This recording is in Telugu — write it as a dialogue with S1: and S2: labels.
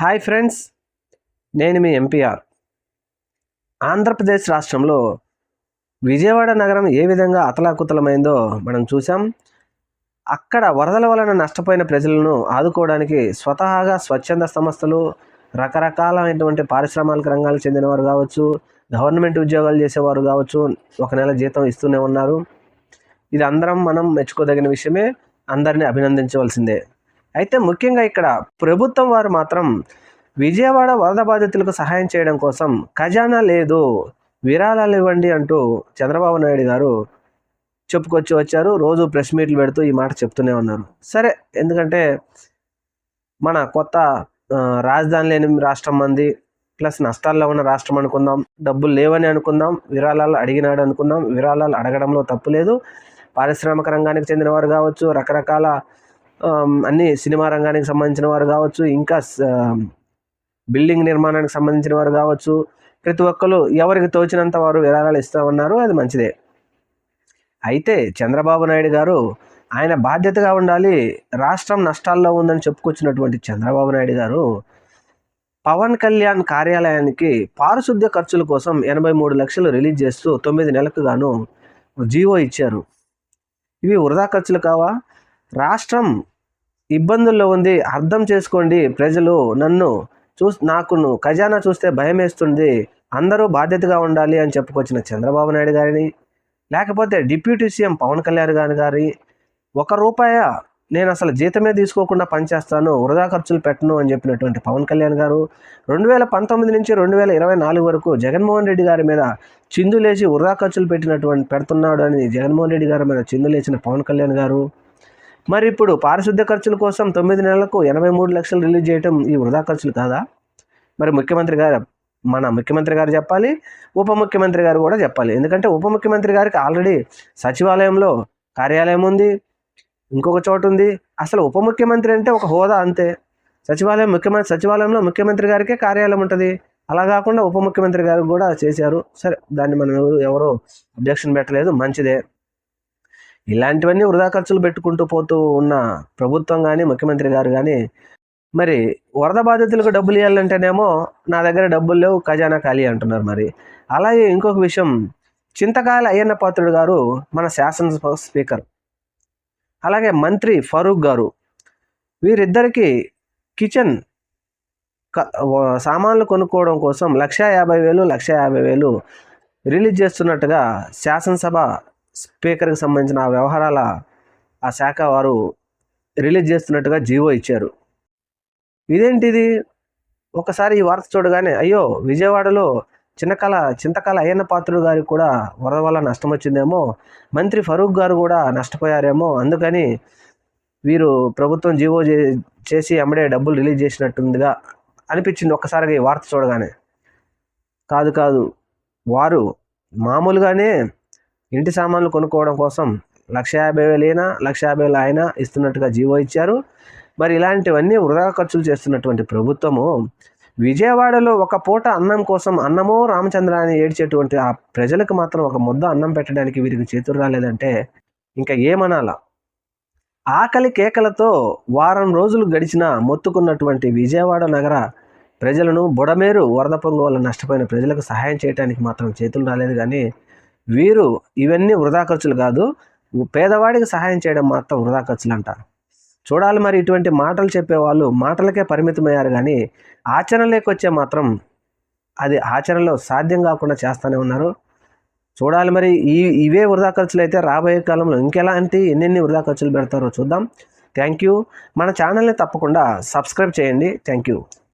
S1: హాయ్ ఫ్రెండ్స్ నేను మీ ఎంపీఆర్. ఆంధ్రప్రదేశ్ రాష్ట్రంలో విజయవాడ నగరం ఏ విధంగా అతలాకుతలమైందో మనం చూసాం అక్కడ వరదల వలన నష్టపోయిన ప్రజలను ఆదుకోవడానికి స్వతహాగా స్వచ్ఛంద సంస్థలు రకరకాలైనటువంటి పారిశ్రామిక రంగాలకు చెందినవారు కావచ్చు గవర్నమెంట్ ఉద్యోగాలు చేసేవారు కావచ్చు ఒక నెల జీతం ఇస్తూనే ఉన్నారు. ఇది అందరం మనం మెచ్చుకోదగిన విషయమే. అందరినీ అభినందించవలసిందే. అయితే ముఖ్యంగా ఇక్కడ ప్రభుత్వం వారు మాత్రం విజయవాడ వరద బాధితులకు సహాయం చేయడం కోసం ఖజానా లేదు విరాళాలు ఇవ్వండి అంటూ చంద్రబాబు నాయుడు గారు చెప్పుకొచ్చి వచ్చారు. రోజు ప్రెస్ మీట్లు పెడుతూ ఈ మాట చెప్తూనే ఉన్నారు. సరే ఎందుకంటే మన కొత్త రాజధాని లేని రాష్ట్రం మంది ప్లస్ నష్టాల్లో ఉన్న రాష్ట్రం అనుకుందాం డబ్బులు లేవని అనుకుందాం విరాళాలు అడిగినాడు అనుకుందాం విరాళాలు అడగడంలో తప్పు లేదు. పారిశ్రామిక రంగానికి చెందిన వారు కావచ్చు రకరకాల అన్ని సినిమా రంగానికి సంబంధించిన వారు కావచ్చు ఇంకా బిల్డింగ్ నిర్మాణానికి సంబంధించిన వారు కావచ్చు ప్రతి ఒక్కరు ఎవరికి తోచినంత వారు విరాళాలు ఇస్తామన్నారు అది మంచిదే. అయితే చంద్రబాబు నాయుడు గారు ఆయన బాధ్యతగా ఉండాలి రాష్ట్రం నష్టాల్లో ఉందని చెప్పుకొచ్చినటువంటి చంద్రబాబు నాయుడు గారు పవన్ కళ్యాణ్ కార్యాలయానికి పారిశుద్ధ్య ఖర్చుల కోసం ఎనభై మూడు లక్షలు రిలీజ్ చేస్తూ తొమ్మిది నెలలకు గాను జీవో ఇచ్చారు. ఇవి వృధా ఖర్చులు కావా? రాష్ట్రం ఇబ్బందుల్లో ఉంది. అర్థం చేసుకోండి ప్రజలు. నన్ను చూ నాకు ఖజానా చూస్తే భయం వేస్తుంది అందరూ బాధ్యతగా ఉండాలి అని చెప్పుకొచ్చిన చంద్రబాబు నాయుడు గారిని లేకపోతే డిప్యూటీ సీఎం పవన్ కళ్యాణ్ గారి గారి ఒక రూపాయ నేను అసలు జీతమే తీసుకోకుండా పనిచేస్తాను వృధా ఖర్చులు పెట్టను అని చెప్పినటువంటి పవన్ కళ్యాణ్ గారు రెండు వేల పంతొమ్మిది నుంచి రెండు వేల ఇరవై నాలుగు వరకు జగన్మోహన్ రెడ్డి గారి మీద చిందులేసి వృధా ఖర్చులు పెట్టినటువంటి పెడుతున్నాడు అని జగన్మోహన్ రెడ్డి గారి మీద చిందులేసిన పవన్ కళ్యాణ్ గారు మరి ఇప్పుడు పారిశుద్ధ్య ఖర్చుల కోసం తొమ్మిది నెలలకు ఎనభై మూడు లక్షలు రిలీజ్ చేయడం ఈ వృధా ఖర్చులు కాదా? మరి ముఖ్యమంత్రి గారు మన ముఖ్యమంత్రి గారు చెప్పాలి ఉప ముఖ్యమంత్రి గారు కూడా చెప్పాలి. ఎందుకంటే ఉప ముఖ్యమంత్రి గారికి ఆల్రెడీ సచివాలయంలో కార్యాలయం ఉంది ఇంకొక చోటు ఉంది. అసలు ఉప ముఖ్యమంత్రి అంటే ఒక హోదా అంతే. సచివాలయం ముఖ్యమంత్రి సచివాలయంలో ముఖ్యమంత్రి గారికే కార్యాలయం ఉంటుంది. అలా కాకుండా ఉప ముఖ్యమంత్రి గారు కూడా చేశారు. సరే దాన్ని మనం ఎవరు ఎవరు అబ్జెక్షన్ పెట్టలేదు. మంచిదే. ఇలాంటివన్నీ వృధా ఖర్చులు పెట్టుకుంటూ పోతూ ఉన్న ప్రభుత్వం కానీ ముఖ్యమంత్రి గారు కానీ మరి వరద బాధితులకు డబ్బులు ఇవ్వాలంటేనేమో నా దగ్గర డబ్బులు లేవు ఖజానా ఖాళీ అంటున్నారు మరి. అలాగే ఇంకొక విషయం చింతకాయల అయ్యన్న పాత్రుడు గారు మన శాసనసభ స్పీకర్. అలాగే మంత్రి ఫరూక్ గారు. వీరిద్దరికీ కిచెన్ క- సామాన్లు కొనుక్కోవడం కోసం లక్ష యాభై వేలు లక్ష యాభై వేలు రిలీజ్ చేస్తున్నట్టుగా శాసనసభ స్పీకర్కి సంబంధించిన ఆ వ్యవహారాల ఆ శాఖ వారు రిలీజ్ చేస్తున్నట్టుగా జీవో ఇచ్చారు. ఇదేంటిది? ఒకసారి ఈ వార్త చూడగానే అయ్యో విజయవాడలో చిన్నకాల చింతకాల అయ్యన్న పాత్రుడు గారికి కూడా వరద వల్ల నష్టం వచ్చిందేమో మంత్రి ఫరూక్ గారు కూడా నష్టపోయారేమో అందుకని వీరు ప్రభుత్వం జీవో చే- చేసి అమ్మడే డబ్బులు రిలీజ్ చేసినట్టుందిగా అనిపించింది ఒక్కసారిగా ఈ వార్త చూడగానే. కాదు కాదు వారు మామూలుగానే ఇంటి సామాన్లు కొనుక్కోవడం కోసం లక్ష యాభై వేలైనా లక్ష యాభై వేలు అయినా ఇస్తున్నట్టుగా జీవో ఇచ్చారు. మరి ఇలాంటివన్నీ వృధా ఖర్చులు చేస్తున్నటువంటి ప్రభుత్వము విజయవాడలో ఒక పూట అన్నం కోసం అన్నమో రామచంద్ర అని ఏడ్చేటువంటి ఆ ప్రజలకు మాత్రం ఒక ముద్ద అన్నం పెట్టడానికి వీరికి చేతులు రాలేదంటే ఇంకా ఏమనాలా? ఆకలి కేకలతో వారం రోజులు గడిచిన మొత్తుకున్నటువంటి విజయవాడ నగర ప్రజలను బుడమేరు వరద పొంగు వల్ల నష్టపోయిన ప్రజలకు సహాయం చేయడానికి మాత్రం చేతులు రాలేదు కానీ వీరు ఇవన్నీ వృధా ఖర్చులు కాదు. పేదవాడికి సహాయం చేయడం మాత్రం వృధా ఖర్చులు అంట చూడాలి మరి ఇటువంటి మాటలు చెప్పేవాళ్ళు మాటలకే పరిమితమయ్యారు కానీ ఆచరణలోకి వచ్చే మాత్రం అది ఆచరణలో సాధ్యం కాకుండా చేస్తూనే ఉన్నారు. చూడాలి మరి ఈ ఇవే వృధా ఖర్చులు అయితే రాబోయే కాలంలో ఇంకెలాంటి ఎన్నెన్ని వృధా ఖర్చులు పెడతారో చూద్దాం. Thank you. మన ఛానల్ని తప్పకుండా సబ్స్క్రైబ్ చేయండి. Thank you.